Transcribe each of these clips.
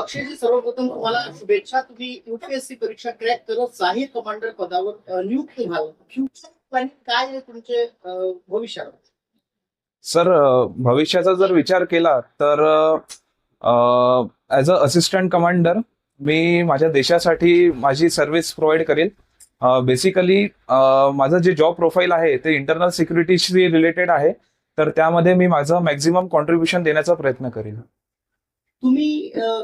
अक्षयजी सर्वप्रथम तुम्हाला शुभेच्छा. तुम्ही युपीएससी परीक्षा क्रॅक करत सहाय्य कमांडर पदावर नियुक्त व्हाल. फ्युचर प्लॅनिंग काय आहे तुमचे अ, सर भविष्याचा जर विचार केला तर ॲज अ असिस्टंट कमांडर मी माझ्या देशासाठी माझी सर्व्हिस प्रोव्हाइड करेल. बेसिकली माझं जे जॉब प्रोफाईल आहे ते इंटरनल सिक्युरिटीशी रिलेटेड आहे. तर त्यामध्ये मी माझं मॅक्झिमम कॉन्ट्रीब्युशन देण्याचा प्रयत्न करेन. तुम्ही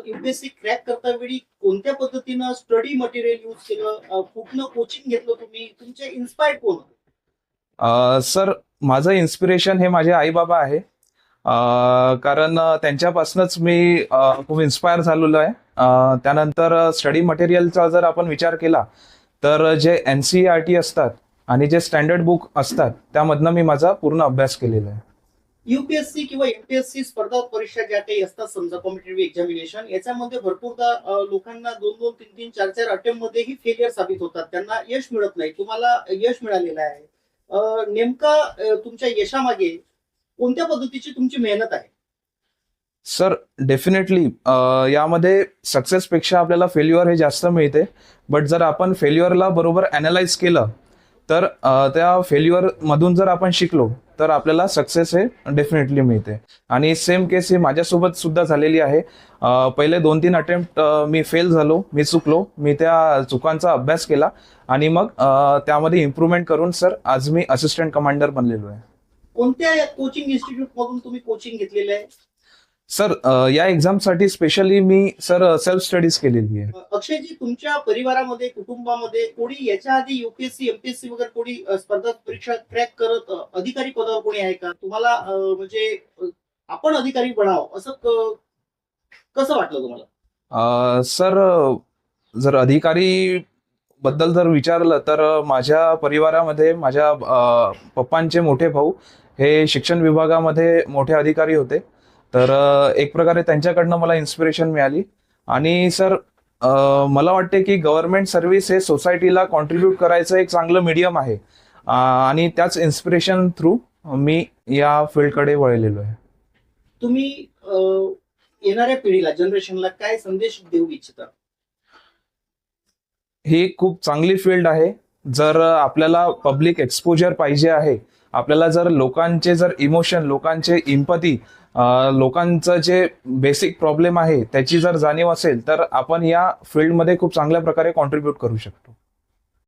युपीएससी क्रॅक करता वेळी कोणत्या पद्धतीनं स्टडी मटेरियल यूज केलं? कुठलं कुठनं कोचिंग घेतलं तुम्ही? तुमचे इन्स्पायर्ड कोण सर माझं इन्स्पिरेशन हे माझे आई बाबा आहे कारण त्यांच्यापासूनच मी खूप इन्स्पायर झालेलो आहे. त्यानंतर स्टडी मटेरियलचा जर आपण विचार केला तर जे एन सी आर टी असतात आणि जे स्टँडर्ड बुक असतात त्यामधनं मी माझा पूर्ण अभ्यास केलेला आहे. युपीएससी किंवा एमपीएससी स्पर्धा परीक्षा ज्या काही असतात समजा कॉम्पिटेटिव्ह एक्झामिनेशन याच्यामध्ये भरपूरदा लोकांना दोन दोन तीन तीन चार चार अटेम्प्ट मध्येही फेलियर साबित होतात. त्यांना यश मिळत नाही. तुम्हाला यश मिळालेलं आहे. नेमका तुमच्या यशामागे कोणत्या पद्धतीची तुमची मेहनत आहे? सर डेफिनेटली यामध्ये सक्सेसपेक्षा आपल्याला फेल्युअर हे जास्त मिळते. बट जर आपण फेल्युअरला बरोबर अनालाइज केलं तर त्या फेल्युअर मधून जर आपण शिकलो तर आपल्याला सक्सेस हे डेफिनेटली मिळते. आणि सेम केस ही माझ्यासोबत सुद्धा झालेली आहे. पहिले दोन तीन अटेम्प्ट मी फेल झालो मी चुकलो मी त्या चुकांचा अभ्यास केला आणि मग त्यामध्ये इम्प्रूव्हमेंट करून सर आज मी असिस्टंट कमांडर बनलेलो आहे. कोणत्या कोचिंग इन्स्टिट्यूट मधून तुम्ही कोचिंग घेतलेलं आहे? सर अ, या एक्झामसाठी स्पेशली मी सर सेल्फ स्टडीज केलेली आहे. अक्षयजी तुमच्या परिवारामध्ये कुटुंबामध्ये कोणी याच्या आधी युपीएससी एमपीएससी वगैरे कोणी अ, स्पर्धा परीक्षा क्रॅक करत अ, अधिकारी पदावर कोणी आहे का? तुम्हाला अ, म्हणजे अ, आपण अधिकारी बनावं असं क- कसं वाटलं तुम्हाला? अ, सर जर अधिकारी बद्दल जर विचारलं तर माझ्या परिवारामध्ये माझ्या अ, पप्पांचे मोठे भाऊ हे शिक्षण विभागामध्ये मोठे अधिकारी होते. तर एक प्रकारे त्यांच्याकडनं मला इन्स्पिरेशन मिळाली. आणि सर मला वाटते की गव्हर्नमेंट सर्व्हिस हे सोसायटीला कॉन्ट्रीब्यूट करायचं एक चांगलं मीडियम आहे. आणि त्याच इन्स्पिरेशन थ्रू मी या फील्डकडे वळलेलो आहे. तुम्ही येणाऱ्या पिढीला जनरेशनला काय संदेश देऊ इच्छिता? ही खूप चांगली फील्ड आहे. जर आपल्याला पब्लिक एक्सपोजर पाहिजे आहे आपल्याला जर लोकांचे जर इमोशन लोकांचे इम्पती लोकांचं जे बेसिक प्रॉब्लेम आहे त्याची जर जाणीव असेल तर आपण या फील्डमध्ये खूप चांगल्या प्रकारे कॉन्ट्रीब्यूट करू शकतो.